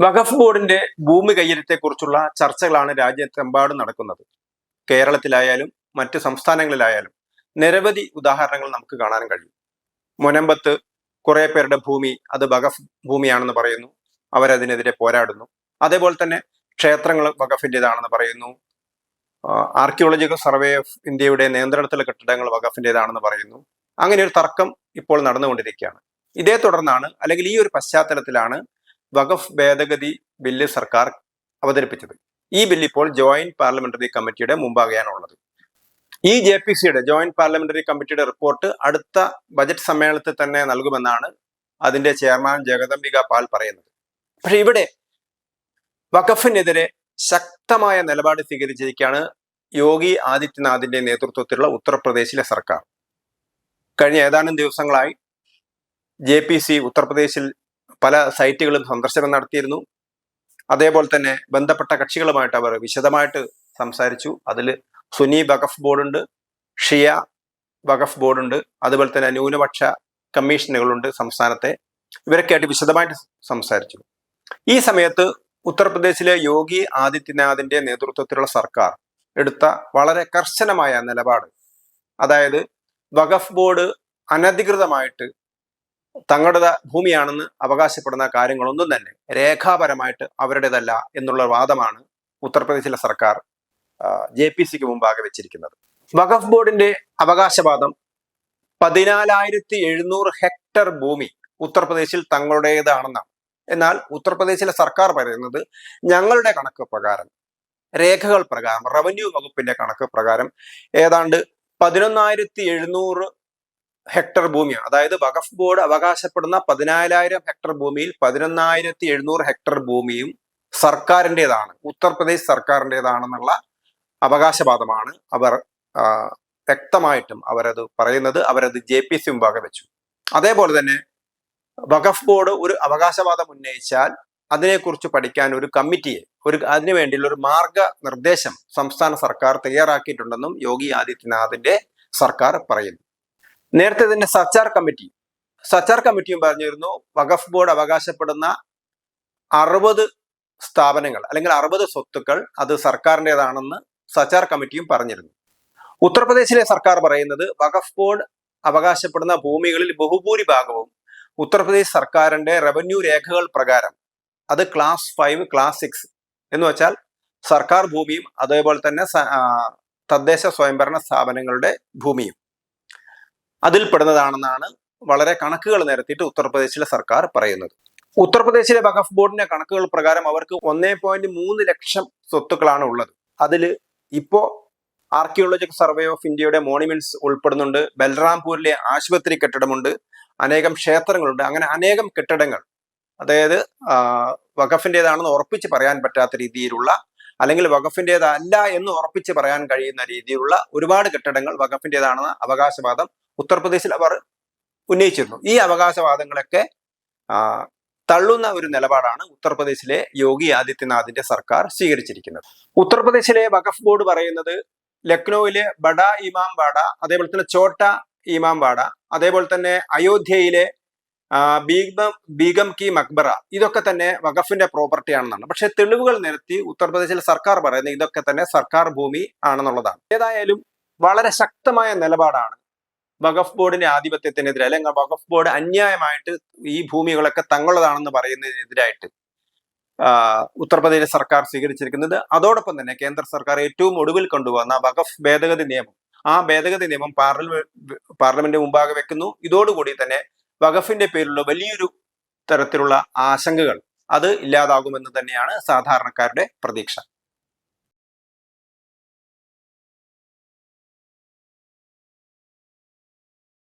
വഖഫ് ബോർഡിന്റെ ഭൂമി കയ്യേറ്റത്തെക്കുറിച്ചുള്ള ചർച്ചകളാണ് രാജ്യത്തെമ്പാടും നടക്കുന്നത്. കേരളത്തിലായാലും മറ്റ് സംസ്ഥാനങ്ങളിലായാലും നിരവധി ഉദാഹരണങ്ങൾ നമുക്ക് കാണാൻ കഴിയും. മുനമ്പത്ത് കുറെ പേരുടെ ഭൂമി അത് വഖഫ് ഭൂമിയാണെന്ന് പറയുന്നു. അവരതിനെതിരെ പോരാടുന്നു. അതേപോലെ തന്നെ ക്ഷേത്രങ്ങൾ വഖഫിന്റെതാണെന്ന് പറയുന്നു. ആർക്കിയോളജിക്കൽ സർവേ ഓഫ് ഇന്ത്യയുടെ നിയന്ത്രണത്തിലെ കെട്ടിടങ്ങൾ വഖഫിന്റെതാണെന്ന് പറയുന്നു. അങ്ങനെ ഒരു തർക്കം ഇപ്പോൾ നടന്നുകൊണ്ടിരിക്കുകയാണ്. ഇതേ തുടർന്നാണ് അല്ലെങ്കിൽ ഈ ഒരു പശ്ചാത്തലത്തിലാണ് വഖഫ് ഭേദഗതി ബില്ല് സർക്കാർ അവതരിപ്പിച്ചത്. ഈ ബില്ല് ഇപ്പോൾ ജോയിന്റ് പാർലമെന്ററി കമ്മിറ്റിയുടെ മുമ്പാകെയാണുള്ളത്. ഈ ജെ പി സിയുടെ ജോയിന്റ് പാർലമെന്ററി കമ്മിറ്റിയുടെ റിപ്പോർട്ട് അടുത്ത ബജറ്റ് സമ്മേളനത്തിൽ തന്നെ നൽകുമെന്നാണ് അതിന്റെ ചെയർമാൻ ജഗദംബിക പാൽ പറയുന്നത്. പക്ഷെ ഇവിടെ വഖഫിനെതിരെ ശക്തമായ നിലപാട് സ്വീകരിച്ചിരിക്കുകയാണ് യോഗി ആദിത്യനാഥിന്റെ നേതൃത്വത്തിലുള്ള ഉത്തർപ്രദേശിലെ സർക്കാർ. കഴിഞ്ഞ ഏതാനും ദിവസങ്ങളായി ജെ പി സി ഉത്തർപ്രദേശിൽ പല സൈറ്റുകളും സന്ദർശനം നടത്തിയിരുന്നു. അതേപോലെ തന്നെ ബന്ധപ്പെട്ട കക്ഷികളുമായിട്ട് അവർ വിശദമായിട്ട് സംസാരിച്ചു. അതിൽ സുനി വഖഫ് ബോർഡുണ്ട് ഷിയ വഖഫ് ബോർഡുണ്ട് അതുപോലെ തന്നെ ന്യൂനപക്ഷ കമ്മീഷനുകളുണ്ട് സംസ്ഥാനത്തെ. ഇവരൊക്കെയായിട്ട് വിശദമായിട്ട് സംസാരിച്ചു. ഈ സമയത്ത് ഉത്തർപ്രദേശിലെ യോഗി ആദിത്യനാഥിന്റെ നേതൃത്വത്തിലുള്ള സർക്കാർ എടുത്ത വളരെ കർശനമായ നിലപാട്. അതായത് വഖഫ് ബോർഡ് അനധികൃതമായിട്ട് തങ്ങളുടെ ഭൂമിയാണെന്ന് അവകാശപ്പെടുന്ന കാര്യങ്ങളൊന്നും തന്നെ രേഖാപരമായിട്ട് അവരുടേതല്ല എന്നുള്ള വാദമാണ് ഉത്തർപ്രദേശിലെ സർക്കാർ ജെ പി സിക്ക് മുമ്പാകെ വെച്ചിരിക്കുന്നത്. വഖഫ് ബോർഡിന്റെ അവകാശവാദം പതിനാലായിരത്തി എഴുന്നൂറ് ഹെക്ടർ ഭൂമി ഉത്തർപ്രദേശിൽ തങ്ങളുടേതാണെന്നാണ്. എന്നാൽ ഉത്തർപ്രദേശിലെ സർക്കാർ പറയുന്നത് ഞങ്ങളുടെ കണക്ക് പ്രകാരം രേഖകൾ പ്രകാരം റവന്യൂ വകുപ്പിന്റെ കണക്ക് പ്രകാരം ഏതാണ്ട് പതിനൊന്നായിരത്തി എഴുന്നൂറ് ഹെക്ടർ ഭൂമിയാണ്. അതായത് വഖഫ് ബോർഡ് അവകാശപ്പെടുന്ന പതിനാലായിരം ഹെക്ടർ ഭൂമിയിൽ പതിനൊന്നായിരത്തി എഴുന്നൂറ് ഹെക്ടർ ഭൂമിയും സർക്കാരിന്റെതാണ്. ഉത്തർപ്രദേശ് സർക്കാരിന്റെതാണെന്നുള്ള അവകാശവാദമാണ് അവർ വ്യക്തമായിട്ടും അവരത് പറയുന്നത്. അവരത് ജെ പി സി മുമ്പാകെ വെച്ചു. അതേപോലെ തന്നെ വഖഫ് ബോർഡ് ഒരു അവകാശവാദം ഉന്നയിച്ചാൽ അതിനെക്കുറിച്ച് പഠിക്കാൻ ഒരു കമ്മിറ്റിയെ ഒരു അതിനു വേണ്ടിയുള്ള ഒരു മാർഗ നിർദ്ദേശം സംസ്ഥാന സർക്കാർ തയ്യാറാക്കിയിട്ടുണ്ടെന്നും യോഗി ആദിത്യനാഥിന്റെ സർക്കാർ പറയുന്നു. നേരത്തെ തന്നെ സച്ചാർ കമ്മിറ്റി. സച്ചാർ കമ്മിറ്റിയും പറഞ്ഞിരുന്നു വഖഫ് ബോർഡ് അവകാശപ്പെടുന്ന അറുപത് സ്ഥാപനങ്ങൾ അല്ലെങ്കിൽ അറുപത് സ്വത്തുക്കൾ അത് സർക്കാരിന്റെതാണെന്ന് സച്ചാർ കമ്മിറ്റിയും പറഞ്ഞിരുന്നു. ഉത്തർപ്രദേശിലെ സർക്കാർ പറയുന്നത് വഖഫ് ബോർഡ് അവകാശപ്പെടുന്ന ഭൂമികളിൽ ബഹുഭൂരിഭാഗവും ഉത്തർപ്രദേശ് സർക്കാരിന്റെ റവന്യൂ രേഖകൾ പ്രകാരം അത് ക്ലാസ് ഫൈവ് ക്ലാസ് സിക്സ് എന്ന് വെച്ചാൽ സർക്കാർ ഭൂമിയും അതേപോലെ തന്നെ തദ്ദേശ സ്വയംഭരണ സ്ഥാപനങ്ങളുടെ ഭൂമിയും. അതിൽ പെടുന്നതാണെന്നാണ് വളരെ കണക്കുകൾ നിരത്തിയിട്ട് ഉത്തർപ്രദേശിലെ സർക്കാർ പറയുന്നത്. ഉത്തർപ്രദേശിലെ വഖഫ് ബോർഡിന്റെ കണക്കുകൾ പ്രകാരം അവർക്ക് ഒന്നേ പോയിന്റ് മൂന്ന് ലക്ഷം സ്വത്തുക്കളാണ് ഉള്ളത്. അതിൽ ഇപ്പോ ആർക്കിയോളജിക്കൽ സർവേ ഓഫ് ഇന്ത്യയുടെ മോണിമെന്റ്സ് ഉൾപ്പെടുന്നുണ്ട്. ബൽറാംപൂരിലെ ആശുപത്രി കെട്ടിടമുണ്ട്. അനേകം ക്ഷേത്രങ്ങളുണ്ട്. അങ്ങനെ അനേകം കെട്ടിടങ്ങൾ അതായത് വഖഫിന്റെതാണെന്ന് ഉറപ്പിച്ച് പറയാൻ പറ്റാത്ത രീതിയിലുള്ള അല്ലെങ്കിൽ വഖഫിന്റെതല്ല എന്ന് ഉറപ്പിച്ച് പറയാൻ കഴിയുന്ന രീതിയിലുള്ള ഒരുപാട് കെട്ടിടങ്ങൾ വഖഫിന്റെതാണെന്ന അവകാശവാദം ഉത്തർപ്രദേശിൽ അവർ ഉന്നയിച്ചിരുന്നു. ഈ അവകാശവാദങ്ങളൊക്കെ തള്ളുന്ന ഒരു നിലപാടാണ് ഉത്തർപ്രദേശിലെ യോഗി ആദിത്യനാഥിന്റെ സർക്കാർ സ്വീകരിച്ചിരിക്കുന്നത്. ഉത്തർപ്രദേശിലെ വഖഫ് ബോർഡ് പറയുന്നത് ലക്നൌവിലെ ബഡ ഇമാം വാഡ അതേപോലെ തന്നെ ചോട്ട ഇമാം വാഡ അതേപോലെ തന്നെ അയോധ്യയിലെ ബീഗം ബീഗം കി മക്ബറ. ഇതൊക്കെ തന്നെ വഖഫിന്റെ പ്രോപ്പർട്ടി ആണെന്നാണ്. പക്ഷെ തെളിവുകൾ നിരത്തി ഉത്തർപ്രദേശിലെ സർക്കാർ പറയുന്നത് ഇതൊക്കെ തന്നെ സർക്കാർ ഭൂമി ആണെന്നുള്ളതാണ്. ഏതായാലും വളരെ ശക്തമായ നിലപാടാണ് വഖഫ് ബോർഡിന്റെ ആധിപത്യത്തിനെതിരെ അല്ലെങ്കിൽ വഖഫ് ബോർഡ് അന്യായമായിട്ട് ഈ ഭൂമികളൊക്കെ തങ്ങളുടേതാണെന്ന് പറയുന്നതിനെതിരായിട്ട് ഉത്തർപ്രദേശ് സർക്കാർ സ്വീകരിച്ചിരിക്കുന്നത്. അതോടൊപ്പം തന്നെ കേന്ദ്ര സർക്കാർ ഏറ്റവും ഒടുവിൽ കൊണ്ടുവന്ന വഖഫ് ഭേദഗതി നിയമം. ആ ഭേദഗതി നിയമം പാർലമെന്റ് പാർലമെന്റ് മുമ്പാകെ വെക്കുന്നു. ഇതോടുകൂടി തന്നെ വഖഫിന്റെ പേരിലുള്ള വലിയൊരു തരത്തിലുള്ള ആശങ്കകൾ അത് ഇല്ലാതാകുമെന്ന് തന്നെയാണ് സാധാരണക്കാരുടെ പ്രതീക്ഷ.